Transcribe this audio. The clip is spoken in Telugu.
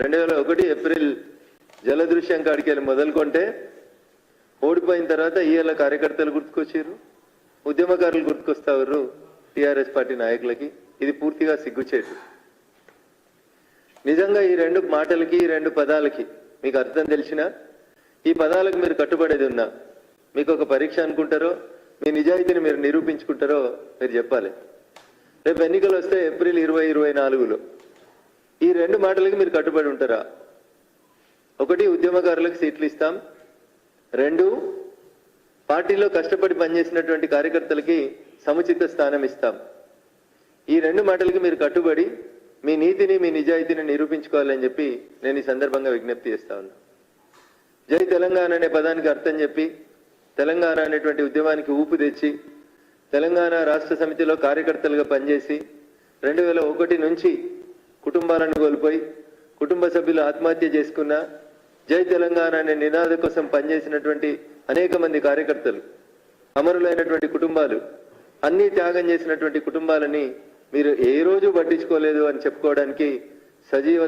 రెండు వేల ఒకటి ఏప్రిల్ జలదృశ్యం కాడికి వెళ్ళి మొదలుకొంటే ఓడిపోయిన తర్వాత ఈఎల కార్యకర్తలు గుర్తుకొచ్చారు ఉద్యమకారులు గుర్తుకొస్తారు టిఆర్ఎస్ పార్టీ నాయకులకి. ఇది పూర్తిగా సిగ్గుచేటు. నిజంగా ఈ రెండు మాటలకి ఈ రెండు పదాలకి మీకు అర్థం తెలిసిన ఈ పదాలకు మీరు కట్టుబడేది ఉన్నా మీకు ఒక పరీక్ష అనుకుంటారో మీ నిజాయితీని మీరు నిరూపించుకుంటారో మీరు చెప్పాలి. రేపు ఎన్నికలు వస్తే ఏప్రిల్ ఇరవై ఇరవై నాలుగులో ఈ రెండు మాటలకి మీరు కట్టుబడి ఉంటారా? ఒకటి ఉద్యమకారులకు సీట్లు ఇస్తాం. రెండు పార్టీలో కష్టపడి పనిచేసినటువంటి కార్యకర్తలకి సముచిత స్థానం ఇస్తాం. ఈ రెండు మాటలకి మీరు కట్టుబడి మీ నీతిని మీ నిజాయితీని నిరూపించుకోవాలని చెప్పి నేను ఈ సందర్భంగా విజ్ఞప్తి చేస్తా ఉన్నా. జై తెలంగాణ అనే పదానికి అర్థం చెప్పి తెలంగాణ అనేటువంటి ఉద్యమానికి ఊపు తెచ్చి తెలంగాణ రాష్ట్ర సమితిలో కార్యకర్తలుగా పనిచేసి రెండు వేల ఒకటి నుంచి కుటుంబాలను కోల్పోయి కుటుంబ సభ్యులు ఆత్మహత్య చేసుకున్న జై తెలంగాణ అనే నినాద కోసం పనిచేసినటువంటి అనేక మంది కార్యకర్తలు అమరులైనటువంటి కుటుంబాలు అన్ని త్యాగం చేసినటువంటి కుటుంబాలని మీరు ఏ రోజు పట్టించుకోలేదు అని చెప్పుకోవడానికి సజీవ